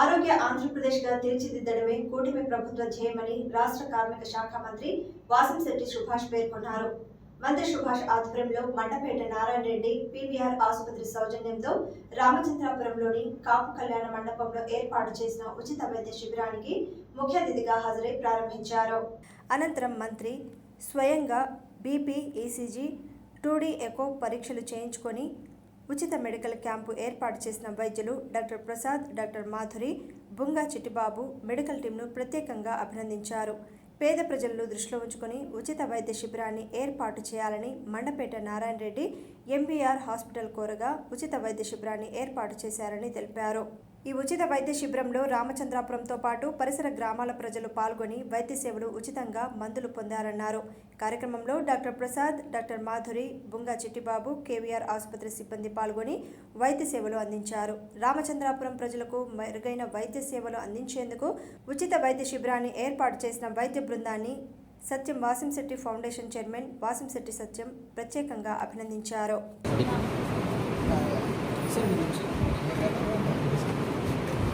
ఆరోగ్య ఆంధ్రప్రదేశ్గా తీర్చిదిద్దడమే కూటమి ప్రభుత్వ ధ్యేయమని రాష్ట్ర కార్మిక శాఖ మంత్రి వాసంశెట్టి సుభాష్ పేర్కొన్నారు. మంత్రి సుభాష్ ఆధ్వర్యంలో మండపేట నారాయణ రెడ్డి పీవీఆర్ ఆసుపత్రి సౌజన్యంతో రామచంద్రాపురంలోని కాపు కళ్యాణ మండపంలో ఏర్పాటు చేసిన ఉచిత వైద్య శిబిరానికి ముఖ్య అతిథిగా హాజరై ప్రారంభించారు. అనంతరం మంత్రి స్వయంగా బీపీ ఈసీజీ టూడీ ఎకో పరీక్షలు చేయించుకొని ఉచిత మెడికల్ క్యాంపు ఏర్పాటు చేసిన వైద్యులు doctor Prasad doctor Madhuri Bunga Chittibabu medical టీంను ప్రత్యేకంగా అభినందించారు. పేద ప్రజలను దృష్టిలో ఉంచుకొని ఉచిత వైద్య శిబిరాన్ని ఏర్పాటు చేయాలని మండపేట నారాయణ రెడ్డి ఎంబీఆర్ హాస్పిటల్ కోరగా ఉచిత వైద్య శిబిరాన్ని ఏర్పాటు చేశారని తెలిపారు. ఈ ఉచిత వైద్య శిబిరంలో రామచంద్రాపురంతో పాటు పరిసర గ్రామాల ప్రజలు పాల్గొని వైద్య సేవలు ఉచితంగా మందులు పొందారన్నారు. కార్యక్రమంలో doctor Prasad doctor Madhuri Bunga Chittibabu KVR ఆసుపత్రి సిబ్బంది పాల్గొని వైద్య సేవలు అందించారు. రామచంద్రాపురం ప్రజలకు మెరుగైన వైద్య సేవలు అందించేందుకు ఉచిత వైద్య శిబిరాన్ని ఏర్పాటు చేసిన వైద్య బృందాన్ని సత్యం వాసింశెట్టి ఫౌండేషన్ చైర్మన్ వాసింశెట్టి సత్యం ప్రత్యేకంగా అభినందించారు.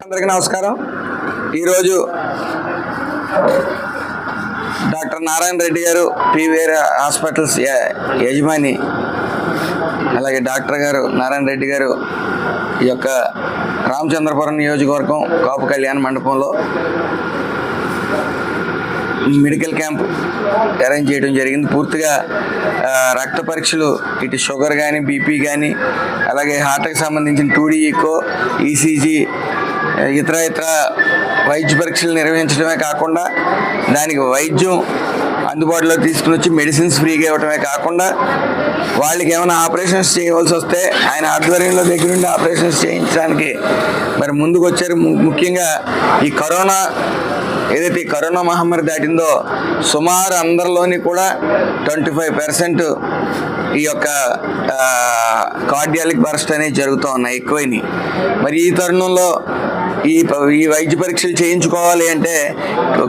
అందరికీ నమస్కారం. ఈరోజు డాక్టర్ నారాయణ రెడ్డి గారు పీవీఆర్ హాస్పిటల్స్ యజమాని అలాగే డాక్టర్ గారు నారాయణ రెడ్డి గారు ఈ యొక్క రామచంద్రపురం నియోజకవర్గం కాపు కళ్యాణ మండపంలో మెడికల్ క్యాంప్ అరేంజ్ చేయడం జరిగింది. పూర్తిగా రక్త పరీక్షలు ఇటు షుగర్ కానీ బీపీ కానీ అలాగే హార్ట్కి సంబంధించిన టూడీ ఈకో ఈసీజీ ఇతర ఇతర వైద్య పరీక్షలు నిర్వహించడమే కాకుండా దానికి వైద్యం అందుబాటులో తీసుకుని వచ్చి మెడిసిన్స్ ఫ్రీగా ఇవ్వటమే కాకుండా వాళ్ళకి ఏమైనా ఆపరేషన్స్ చేయవలసి వస్తే ఆయన ఆధ్వర్యంలో దగ్గర నుండి ఆపరేషన్స్ చేయించడానికి మరి ముందుకు వచ్చారు ము- ముఖ్యంగా ఈ కరోనా ఏదైతే ఈ కరోనా మహమ్మారి దాటిందో సుమారు అందరిలోని కూడా ట్వంటీ ఫైవ్ పర్సెంట్ ఈ యొక్క కార్డియాలిక్ బర్స్ట్ అనేది జరుగుతూ ఉన్నాయి ఎక్కువైనాయి మరి ఈ తరుణంలో ఈ ప- ఈ వైద్య పరీక్షలు చేయించుకోవాలి అంటే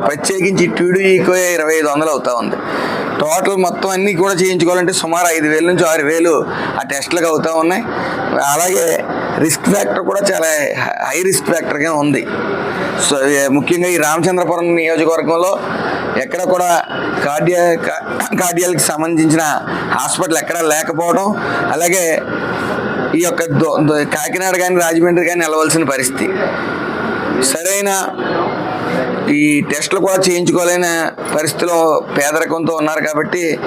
ప్రత్యేకించి టీడీఈకో ఇరవై ఐదు వందలు అవుతా ఉంది. టోటల్ మొత్తం అన్నీ కూడా చేయించుకోవాలంటే సుమారు ఐదు వేల నుంచి ఆరు వేలు ఆ టెస్టులకు అవుతూ ఉన్నాయి. అలాగే రిస్క్ ఫ్యాక్టర్ కూడా చాలా హై రిస్క్ ఫ్యాక్టర్గా ఉంది. సో ముఖ్యంగా ఈ రామచంద్రపురం నియోజకవర్గంలో ఎక్కడ కూడా కార్డియా కార్డియాలకు సంబంధించిన హాస్పిటల్ ఎక్కడా లేకపోవడం అలాగే ఈ యొక్క కాకినాడ కానీ రాజమండ్రి కానీ వెళ్ళవలసిన పరిస్థితి. సరైన ఈ టెస్టులు కూడా చేయించుకోలేని పరిస్థితిలో పేదరికంతో ఉన్నారు కాబట్టి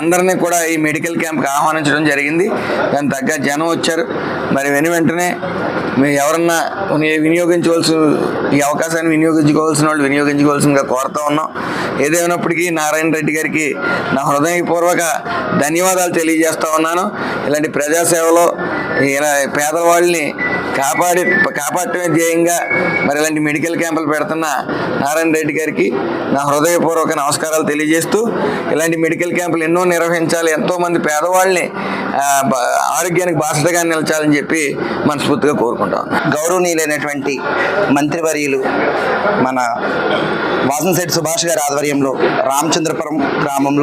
అందరినీ కూడా ఈ మెడికల్ క్యాంప్కి ఆహ్వానించడం జరిగింది. దాని తగ్గ జనం వచ్చారు. మరి వెను వెంటనే మీరు ఎవరన్నా విని- వినియోగించవలసి ఈ అవకాశాన్ని వినియోగించుకోవాల్సిన వాళ్ళు వినియోగించుకోవాల్సిందిగా కోరుతా ఉన్నాం. ఏదేమైనప్పటికీ నారాయణ రెడ్డి గారికి నా హృదయపూర్వక ధన్యవాదాలు తెలియజేస్తా ఉన్నాను. ఇలాంటి ప్రజాసేవలో ఇలా పేదవాళ్ళని కాపాడి కాపాడటమే ధ్యేయంగా మరి ఇలాంటి మెడికల్ క్యాంపులు పెడుతున్న నారాయణ రెడ్డి గారికి నా హృదయపూర్వక నమస్కారాలు తెలియజేస్తూ ఇలాంటి మెడికల్ క్యాంపులు ఎన్నో నిర్వహించాలి. ఎంతోమంది పేదవాళ్ళని ఆరోగ్యానికి బాసటగా నిలచాలని చెప్పి చెప్పి మనస్ఫూర్తిగా కోరుకుంటాం గౌరవనీయులైనటువంటి మంత్రివర్యులు మన వాసంశెట్టి సుభాష్ గారి ఆధ్వర్యంలో రామచంద్రపురం గ్రామంలో